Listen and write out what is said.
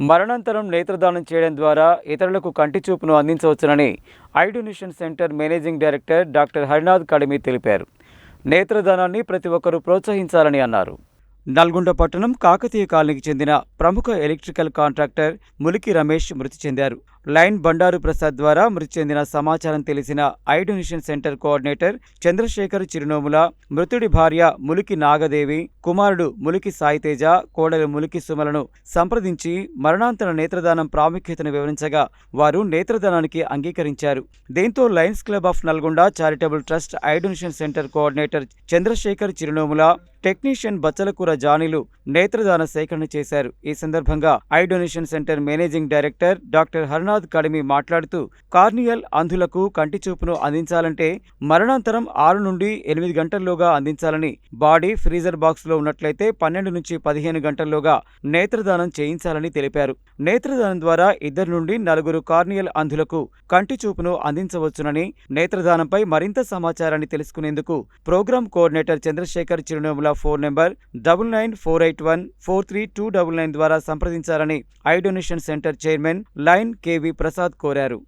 మరణాంతరం నేత్రదానం చేయడం ద్వారా ఇతరులకు కంటి చూపును అందించవచ్చునని eye donation centre managing director doctor Harinath Kadimi తెలిపారు. నేత్రదానాన్ని ప్రతి ఒక్కరూ ప్రోత్సహించాలని అన్నారు. నల్గొండ పట్టణం కాకతీయ కాలనీకి చెందిన ప్రముఖ ఎలక్ట్రికల్ కాంట్రాక్టర్ ములికి రమేష్ మృతి చెందారు. లైన్ బండారు ప్రసాద్ ద్వారా మృతి చెందిన సమాచారం తెలిసిన eye donation centre coordinator Chandrasekhar Chirunomula మృతుడి భార్య ములికి నాగదేవి కుమారుడు ములికి సాయితేజ కోడలు ములికి సుమలను సంప్రదించి మరణాంతర నేత్రదానం ప్రాముఖ్యతను వివరించగా వారు నేత్రదానానికి అంగీకరించారు. దీంతో Lions Club of Nalgonda charitable trust eye donation centre coordinator Chandrasekhar Chirunomula technician Bachalakura జానీలు నేత్రదాన సేకరణ చేశారు. ఈ సందర్భంగా eye donation centre managing director doctor Harnath Kadimi మాట్లాడుతూ కార్నియల్ అంధులకు కంటి చూపును అందించాలంటే మరణాంతరం ఆరు నుండి ఎనిమిది గంటల్లోగా అందించాలని బాడీ ఫ్రీజర్ బాక్స్లో ఉన్నట్లయితే పన్నెండు నుంచి పదిహేను గంటల్లోగా నేత్రదానం చేయించాలని తెలిపారు. నేత్రదానం ద్వారా ఇద్దరు నుండి నలుగురు కార్నియల్ అంధులకు కంటి చూపును అందించవచ్చునని నేత్రదానంపై మరింత సమాచారాన్ని తెలుసుకునేందుకు programme coordinator Chandrasekhar Chirunomula phone number double nine four eight one four three two double nine ద్వారా సంప్రదించాలని eye donation centre chairman lion K V Prasad కోరారు.